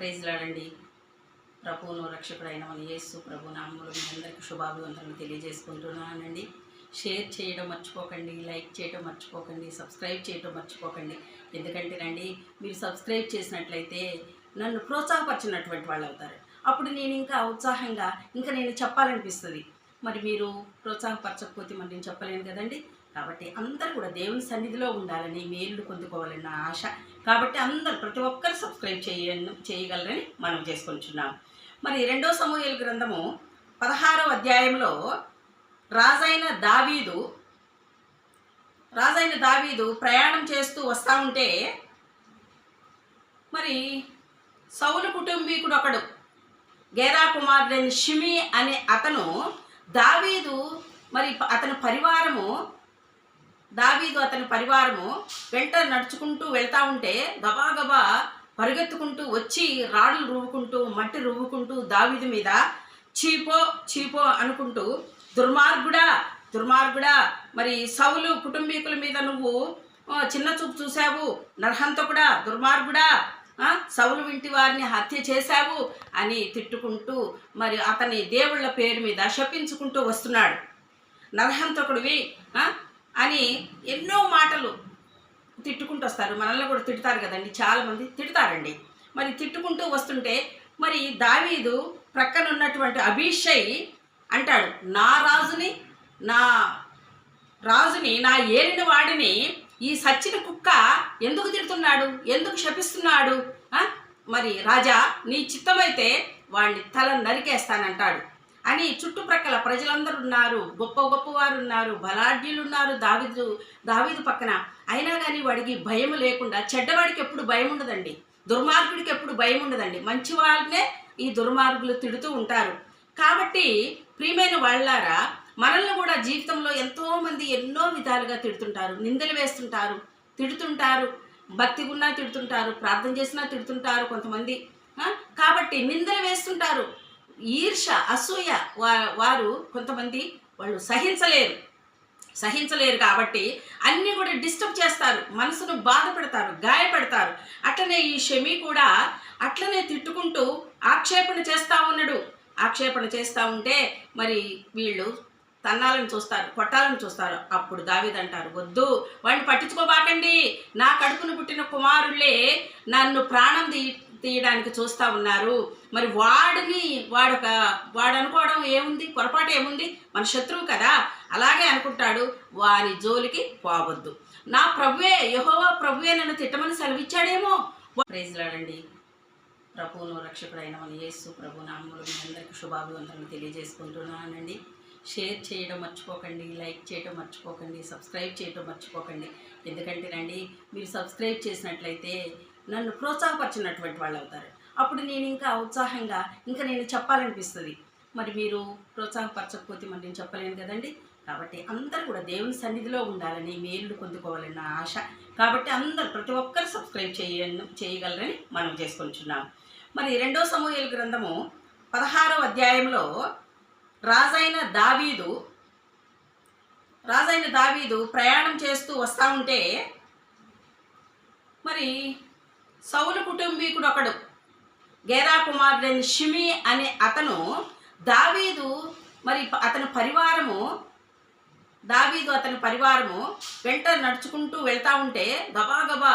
ప్రైజ్లాడండి ప్రభువును రక్షకుడైన మన యేసు ప్రభు నామములు మీ అందరికీ శుభాభివందనలు తెలియజేసుకుంటున్నానండి. షేర్ చేయడం మర్చిపోకండి లైక్ చేయడం మర్చిపోకండి సబ్స్క్రైబ్ చేయడం మర్చిపోకండి. ఎందుకంటే రండి మీరు సబ్స్క్రైబ్ చేసినట్లయితే నన్ను ప్రోత్సాహపరిచినటువంటి వాళ్ళు అవుతారు అప్పుడు నేను ఇంకా ఉత్సాహంగా ఇంకా నేను చెప్పాలనిపిస్తుంది. మరి మీరు ప్రోత్సాహపరచకపోతే మరి నేను చెప్పలేను కదండి. కాబట్టి అందరూ కూడా దేవుని సన్నిధిలో ఉండాలని మేలు పొందుకోవాలని నా ఆశ. కాబట్టి అందరూ ప్రతి ఒక్కరు సబ్స్క్రైబ్ చేయ చేయగలరని మనం చేసుకుంటున్నాం. మరి రెండో సమూహల గ్రంథము పదహారో అధ్యాయంలో రాజైన దావీదు రాజైన దావీదు ప్రయాణం చేస్తూ వస్తూ ఉంటే మరి సౌలు కుటుంబీకుడు ఒకడు గేరా కుమారుడైన షిమి అనే అతను దావీదు మరి అతని పరివారము దావీదు అతని పరివారము వెంట నడుచుకుంటూ వెళ్తా ఉంటే గబాగబా పరిగెత్తుకుంటూ వచ్చి రాళ్ళు రువ్వుకుంటూ మట్టి రువ్వుకుంటూ దావీదు మీద చీపో చీపో అనుకుంటూ దుర్మార్గుడా దుర్మార్గుడా మరి సౌలు కుటుంబీకుల మీద నువ్వు చిన్న చూపు చూసావు నరహంతకుడా దుర్మార్గుడా సౌలు ఇంటి వారిని హత్య చేశావు అని తిట్టుకుంటూ మరి అతని దేవుళ్ళ పేరు మీద శపించుకుంటూ వస్తున్నాడు. నరహంతకుడివి అని ఎన్నో మాటలు తిట్టుకుంటూ వస్తారు. మనల్ని కూడా తిడతారు కదండి చాలామంది తిడతారండి. మరి తిట్టుకుంటూ వస్తుంటే మరి దావీదు ప్రక్కన ఉన్నటువంటి అభిషయ్ అంటాడు నా రాజుని నా రాజుని నా ఏలిన వాడిని ఈ సచ్చిన కుక్క ఎందుకు తిడుతున్నాడు? ఎందుకు శపిస్తున్నాడు? మరి రాజా నీ చిత్తమైతే వాడిని తల నరికేస్తానంటాడు. అని చుట్టుప్రక్కల ప్రజలందరూ ఉన్నారు గొప్ప గొప్పవారు ఉన్నారు బలాఢ్యులు ఉన్నారు దావిదు దావీదు పక్కన. అయినా కానీ వాడికి భయం లేకుండా చెడ్డవాడికి ఎప్పుడు భయం ఉండదండి. దుర్మార్గుడికి ఎప్పుడు భయం ఉండదండి. మంచి వాళ్ళనే ఈ దుర్మార్గులు తిడుతూ ఉంటారు. కాబట్టి ప్రియమైన వాళ్ళారా మనల్ని కూడా జీవితంలో ఎంతోమంది ఎన్నో విధాలుగా తిడుతుంటారు. నిందలు వేస్తుంటారు. తిడుతుంటారు. భక్తి ఉన్నా తిడుతుంటారు. ప్రార్థన చేసినా తిడుతుంటారు కొంతమంది. కాబట్టి నిందలు వేస్తుంటారు. ఈర్ష అసూయ వా- వారు కొంతమంది వాళ్ళు సహించలేరు. సహించలేరు కాబట్టి అన్నీ కూడా డిస్టర్బ్ చేస్తారు. మనసును బాధపడతారు గాయపడతారు. అట్లనే ఈ షమి కూడా అట్లనే తిట్టుకుంటూ ఆక్షేపణ చేస్తూ ఉన్నాడు. ఆక్షేపణ చేస్తూ ఉంటే మరి వీళ్ళు తన్నాలని చూస్తారు కొట్టాలని చూస్తారు. అప్పుడు దావిదంటారు వద్దు వాడిని పట్టించుకోబాకండి. నా కడుపును పుట్టిన కుమారులే నన్ను ప్రాణం తీ తీయడానికి చూస్తూ ఉన్నారు. మరి వాడిని వాడొక వాడు అనుకోవడం ఏముంది? పొరపాటు ఏముంది? మన శత్రువు కదా. అలాగే అనుకుంటాడు వారి జోలికి పోవద్దు. నా ప్రభువే యహోవా ప్రభువే నన్ను తిట్టమని సెలవిచ్చాడేమో. ప్రైజ్లాడండి ప్రభువును రక్షకుడైన మన యేసు ప్రభు నామములు మీ అందరికీ శుభాభివందనలు తెలియజేసుకుంటున్నానండి. షేర్ చేయడం మర్చిపోకండి లైక్ చేయడం మర్చిపోకండి సబ్స్క్రైబ్ చేయడం మర్చిపోకండి. ఎందుకంటే రండి మీరు సబ్స్క్రైబ్ చేసినట్లయితే నన్ను ప్రోత్సాహపరిచినటువంటి వాళ్ళు అవుతారు. అప్పుడు నేను ఇంకా ఉత్సాహంగా ఇంకా నేను చెప్పాలనిపిస్తుంది. మరి మీరు ప్రోత్సాహపరచకపోతే మరి నేను చెప్పలేను కదండి? కాబట్టి అందరూ కూడా దేవుని సన్నిధిలో ఉండాలని మేలు పొందుకోవాలని నా ఆశ. కాబట్టి అందరూ ప్రతి ఒక్కరు సబ్స్క్రైబ్ చేయ చేయగలరని మనం చేసుకుంటున్నాం మరి రెండో సమూహల గ్రంథము పదహారో అధ్యాయంలో రాజైన దావీదు రాజైన దావీదు ప్రయాణం చేస్తూ వస్తూ ఉంటే మరి సౌలు కుటుంబీకుడు ఒకడు గేరా కుమారుడైన షిమి అనే అతను దావీదు మరి అతని పరివారము దావీదు అతని పరివారము వెంట నడుచుకుంటూ వెళ్తూ ఉంటే గబాగబా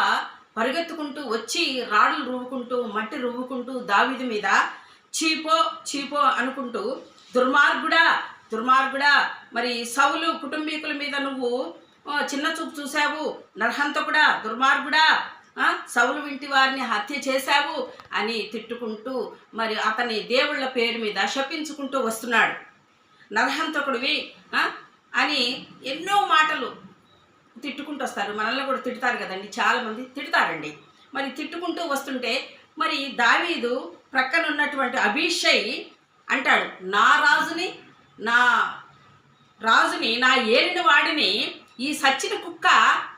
పరిగెత్తుకుంటూ వచ్చి రాళ్ళు రువ్వుకుంటూ మట్టి రువ్వుకుంటూ దావీదు మీద చీపో చీపో అనుకుంటూ దుర్మార్గుడా దుర్మార్గుడా. మరి సౌలు కుటుంబీకుల మీద నువ్వు చిన్న చూపు చూశావు. నరహంతకుడా దుర్మార్గుడా. సౌలు ఇంటి వారిని హత్య చేశావు అని తిట్టుకుంటూ మరి అతని దేవుళ్ళ పేరు మీద శపించుకుంటూ వస్తున్నాడు. నరహంతకుడివి అని ఎన్నో మాటలు తిట్టుకుంటూ వస్తారు. మనల్ని కూడా తిడతారు కదండి చాలామంది. తిడతారండి. మరి తిట్టుకుంటూ వస్తుంటే మరి దావీదు ప్రక్కన ఉన్నటువంటి అభిషయ్ అంటాడు నా రాజుని నా రాజుని నా ఏలిన వాడిని ఈ సచ్చిన కుక్క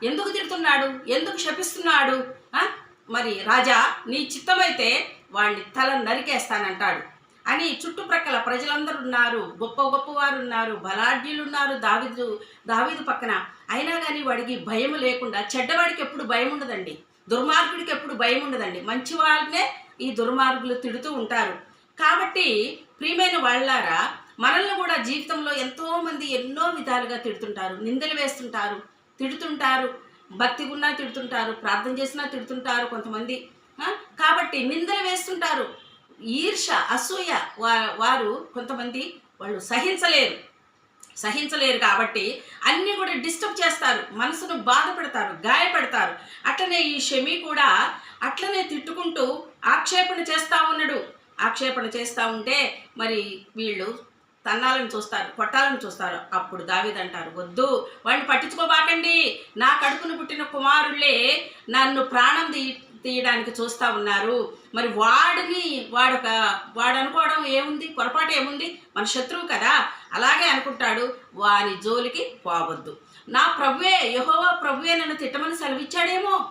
ఎందుకు తిడుతున్నాడు? ఎందుకు శపిస్తున్నాడు? మరి రాజా నీ చిత్తమైతే వాడిని తల నరికేస్తానంటాడు. అని చుట్టుప్రక్కల ప్రజలందరూ ఉన్నారు గొప్ప గొప్పవారు ఉన్నారు బలాఢ్యులు ఉన్నారు దావిదు దావీదు పక్కన. అయినా కానీ వాడికి భయం లేకుండా చెడ్డవాడికి ఎప్పుడు భయం ఉండదండి. దుర్మార్గుడికి ఎప్పుడు భయం ఉండదండి. మంచి వాళ్ళనే ఈ దుర్మార్గులు తిడుతూ ఉంటారు. కాబట్టి ప్రియమైన వాళ్ళారా మనల్ని కూడా జీవితంలో ఎంతోమంది ఎన్నో విధాలుగా తిడుతుంటారు. నిందలు వేస్తుంటారు. తిడుతుంటారు. భక్తి ఉన్నా తిడుతుంటారు. ప్రార్థన చేసినా తిడుతుంటారు కొంతమంది. కాబట్టి నిందలు వేస్తుంటారు. ఈర్ష అసూయ వా- వారు కొంతమంది వాళ్ళు సహించలేరు. సహించలేరు కాబట్టి అన్నీ కూడా డిస్టర్బ్ చేస్తారు. మనసును బాధ పెడతారు అట్లనే ఈ షమి కూడా అట్లనే తిట్టుకుంటూ ఆక్షేపణ చేస్తూ ఉన్నాడు. ఆక్షేపణ చేస్తూ ఉంటే మరి వీళ్ళు తన్నాలని చూస్తారు కొట్టాలని చూస్తారు. అప్పుడు దావిదంటారు వద్దు వాడిని పట్టించుకోబాకండి. నా కడుపును పుట్టిన కుమారులే నన్ను ప్రాణం తీ తీయడానికి చూస్తూ ఉన్నారు. మరి వాడిని వాడొక వాడు అనుకోవడం ఏముంది? పొరపాటు ఏముంది? మన శత్రువు కదా. అలాగే అనుకుంటాడు వాని జోలికి పోవద్దు. నా ప్రభువే యహోవా ప్రభువే నన్ను తిట్టమని సెలవిచ్చాడేమో.